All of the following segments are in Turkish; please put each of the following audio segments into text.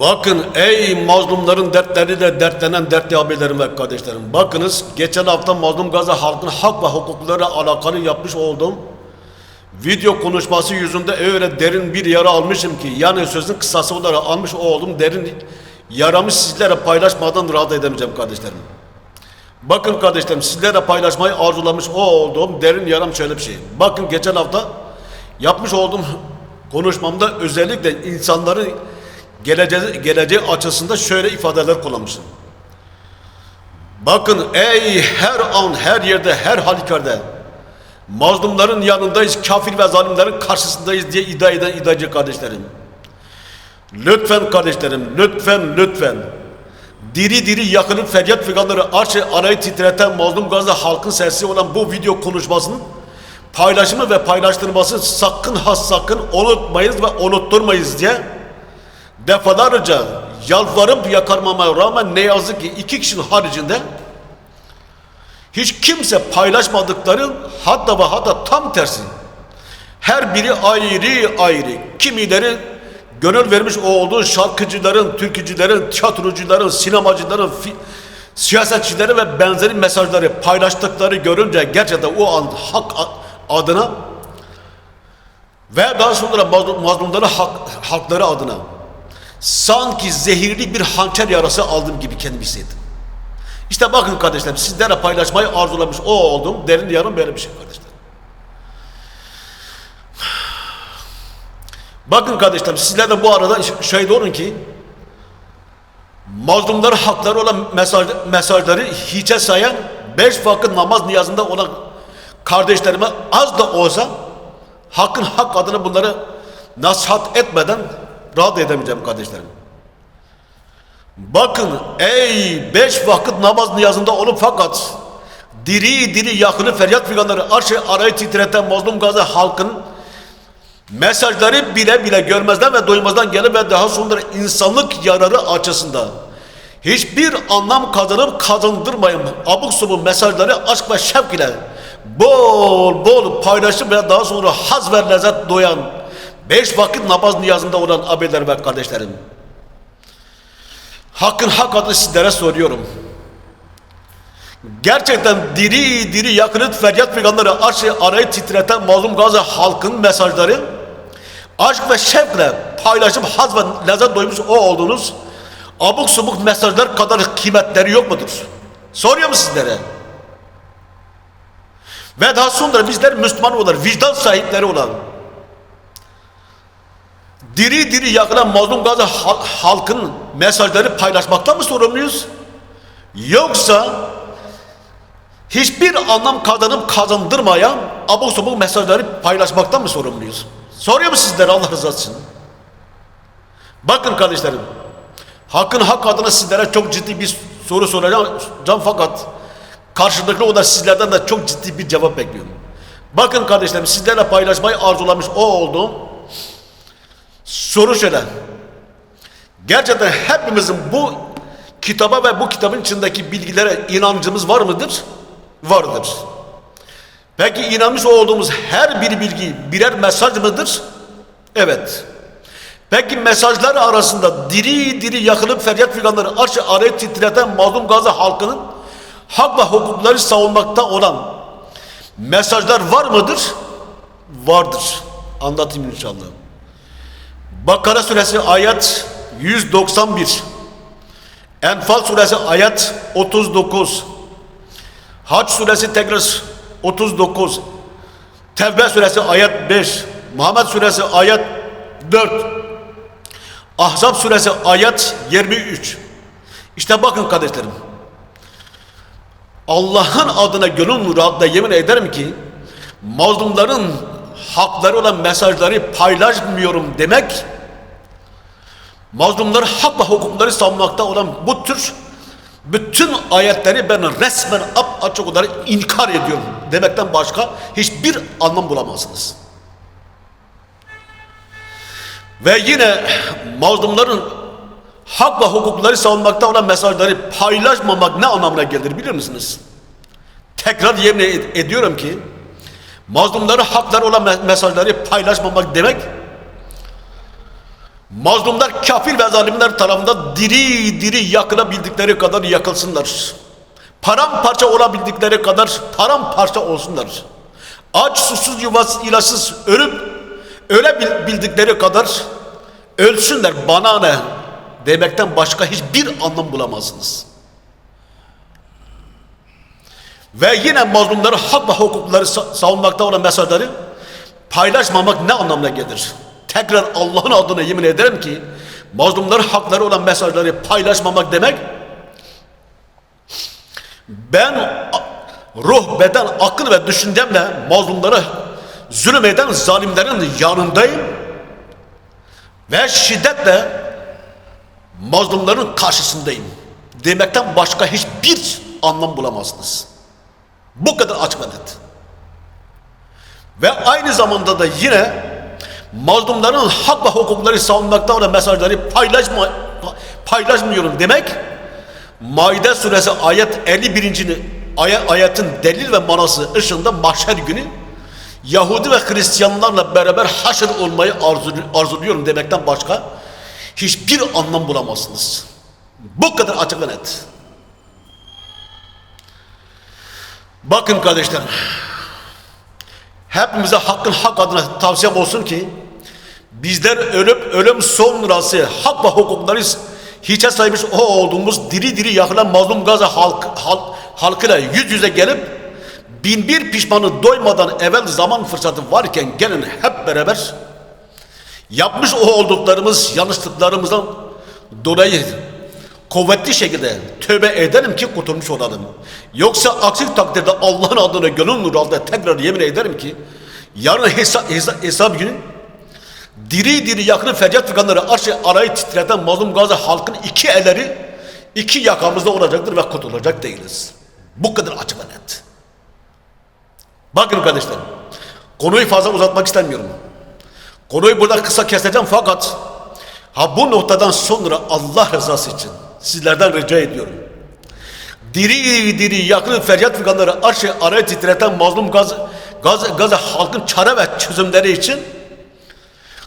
Bakın ey mazlumların dertleriyle dertlenen dertli abilerim ve kardeşlerim. Bakınız geçen hafta Mazlum Gazi halkın hak ve hukukları alakalı yapmış olduğum video konuşması yüzünde öyle derin bir yara almışım ki yani sözün kısası olarak almış olduğum derin yaramı sizlere paylaşmadan rahat edemeyeceğim kardeşlerim. Bakın kardeşlerim sizlere paylaşmayı arzulamış o olduğum derin yaram şöyle bir şey. Bakın geçen hafta yapmış olduğum konuşmamda özellikle insanların geleceği, geleceği açısında şöyle ifadeler kullanmışım. Bakın ey her an her yerde her halükarda mazlumların yanındayız, kafir ve zalimlerin karşısındayız diye iddia eden iddiacı kardeşlerim. Lütfen kardeşlerim, lütfen, lütfen. Diri diri yakılıp feryat figanları arşı arayı titreten mazlum gazda halkın sesi olan bu video konuşmasının paylaşımı ve paylaştırması sakın ha sakın unutmayız ve unutturmayız diye defalarca yalvarıp yakarmama rağmen ne yazık ki iki kişinin haricinde hiç kimse paylaşmadıkları hatta ve hatta tam tersi. Her biri ayrı ayrı kimileri gönül vermiş olduğu şarkıcıların, türkücülerin, tiyatrocuların, sinemacıların, siyasetçilerin ve benzeri mesajları paylaştıkları görünce gerçekten o an hak adına ve daha sonra mazlum, mazlumların hak, hakları adına sanki zehirli bir hançer yarası aldığım gibi kendimi hissettim. İşte bakın kardeşlerim sizlere paylaşmayı arzulamış o oldum. Derin yarım böyle bir şey kardeşler. Bakın kardeşlerim sizler de bu arada şahit olun ki mazlumların hakları olan mesaj, mesajları hiçe sayan beş vakit namaz niyazında olan kardeşlerime az da olsa hakkın hak adına bunları nasihat etmeden rahat edemeyeceğim kardeşlerim. Bakın ey beş vakit namaz niyazında olup fakat diri diri yakını feryat figanları arşı arayı titreten mazlum gazi halkın mesajları bile bile görmezden ve duymazdan gelir ve daha sonra insanlık yararı açısından hiçbir anlam kazanıp kazandırmayın abuk subuk mesajları aşk ve şevk ile bol bol paylaşım ve daha sonra haz ve lezzet doyan beş vakit namaz niyazında olan abiler ve kardeşlerim hakkın hak adını sizlere soruyorum gerçekten diri diri yakınıt feryat figanları arşı arayı titreten mazlum gazi halkın mesajları aşk ve şevkle paylaşıp haz ve lezzet doymuş o olduğunuz abuk subuk mesajlar kadar kıymetleri yok mudur? Soruyorum sizlere. Ve daha sonra bizler Müslüman olan, vicdan sahipleri olan, diri diri yakılan mazlum hal- halkın mesajları paylaşmaktan mı sorumluyuz? Yoksa hiçbir anlam kazanıp kazandırmayan abuk subuk mesajları paylaşmaktan mı sorumluyuz? Soruyor mu sizlere Allah rızası için? Bakın kardeşlerim, hakkın hak adına sizlere çok ciddi bir soru soracağım fakat karşılıklı olarak sizlerden de çok ciddi bir cevap bekliyorum. Bakın kardeşlerim sizlerle paylaşmayı arzulamış o olduğum soru şöyle. Gerçekten hepimizin bu kitaba ve bu kitabın içindeki bilgilere inancımız var mıdır? Vardır. Peki inanmış olduğumuz her bir bilgi birer mesaj mıdır? Evet. Peki mesajlar arasında diri diri yakılıp feryat figanları arşı arayı titreten mazlum gazi halkının hak ve hukukları savunmakta olan mesajlar var mıdır? Vardır. Anlatayım inşallah. Bakara suresi ayet 191. Enfal suresi ayet 39. Hac suresi tekrar 39. Tevbe suresi ayet 5. Muhammed suresi ayet 4. Ahzab suresi ayet 23. İşte bakın kardeşlerim. Allah'ın adına gönül nuru adına yemin ederim ki mazlumların hakları olan mesajları paylaşmıyorum demek mazlumları hak ve hukukları savunmakta olan bu tür bütün ayetleri ben resmen ap açık olarak inkar ediyorum demekten başka hiçbir anlam bulamazsınız. Ve yine mazlumların hak ve hukukları savunmakta olan mesajları paylaşmamak ne anlamına gelir bilir misiniz? Tekrar yemin ed- ediyorum ki mazlumları hakları olan me- mesajları paylaşmamak demek Mazlumlar kafir ve zalimler tarafından diri diri yakılabildikleri kadar yakılsınlar. Paramparça olabildikleri kadar paramparça olsunlar. Aç, susuz, yuvasız, ilaçsız ölüp öle kadar ölsünler bana ne demekten başka hiçbir anlam bulamazsınız. Ve yine mazlumları hak ve hukukları sa- savunmakta olan mesajları paylaşmamak ne anlamına gelir? Tekrar Allah'ın adına yemin ederim ki mazlumların hakları olan mesajları paylaşmamak demek ben ruh, beden, akıl ve düşüncemle mazlumlara zulüm eden zalimlerin yanındayım ve şiddetle mazlumların karşısındayım demekten başka hiçbir anlam bulamazsınız. Bu kadar açık net. Ve aynı zamanda da yine mazlumların hak ve hukukları savunmakta olan mesajları paylaşma, paylaşmıyorum demek Maide suresi ayet 51. Ay ayetin delil ve manası ışığında mahşer günü Yahudi ve Hristiyanlarla beraber haşr olmayı arzu, arzuluyorum demekten başka hiçbir anlam bulamazsınız. Bu kadar açık ve net. Bakın kardeşlerim. Hepimize hakkın hak adına tavsiyem olsun ki bizler ölüp ölüm sonrası hak ve hukukları hiçe saymış o olduğumuz diri diri yakılan mazlum Gaza halk, halk, halkıyla yüz yüze gelip bin bir pişmanı doymadan evvel zaman fırsatı varken gelin hep beraber yapmış o olduklarımız yanlışlıklarımızdan dolayı kuvvetli şekilde tövbe edelim ki kurtulmuş olalım. Yoksa aksi takdirde Allah'ın adına gönül nuru altında tekrar yemin ederim ki yarın hesap, hesap, hesap günü diri diri yakını feryat figanları arşı arayı titreten mazlum Gazi halkın iki elleri iki yakamızda olacaktır ve kurtulacak değiliz. Bu kadar açık ve net. Bakın kardeşlerim, konuyu fazla uzatmak istemiyorum. Konuyu burada kısa keseceğim fakat ha bu noktadan sonra Allah rızası için sizlerden rica ediyorum. Diri diri yakın feryat figanları arşı arayı titreten mazlum gaz, gaz, gaz halkın çare ve çözümleri için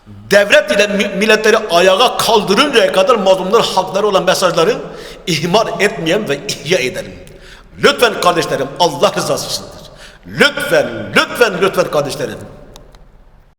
devlet ile mi- milletleri ayağa kaldırıncaya kadar mazlumlar hakları olan mesajları ihmal etmeyen ve ihya edelim. Lütfen kardeşlerim Allah rızası içindir. Lütfen, lütfen, lütfen kardeşlerim.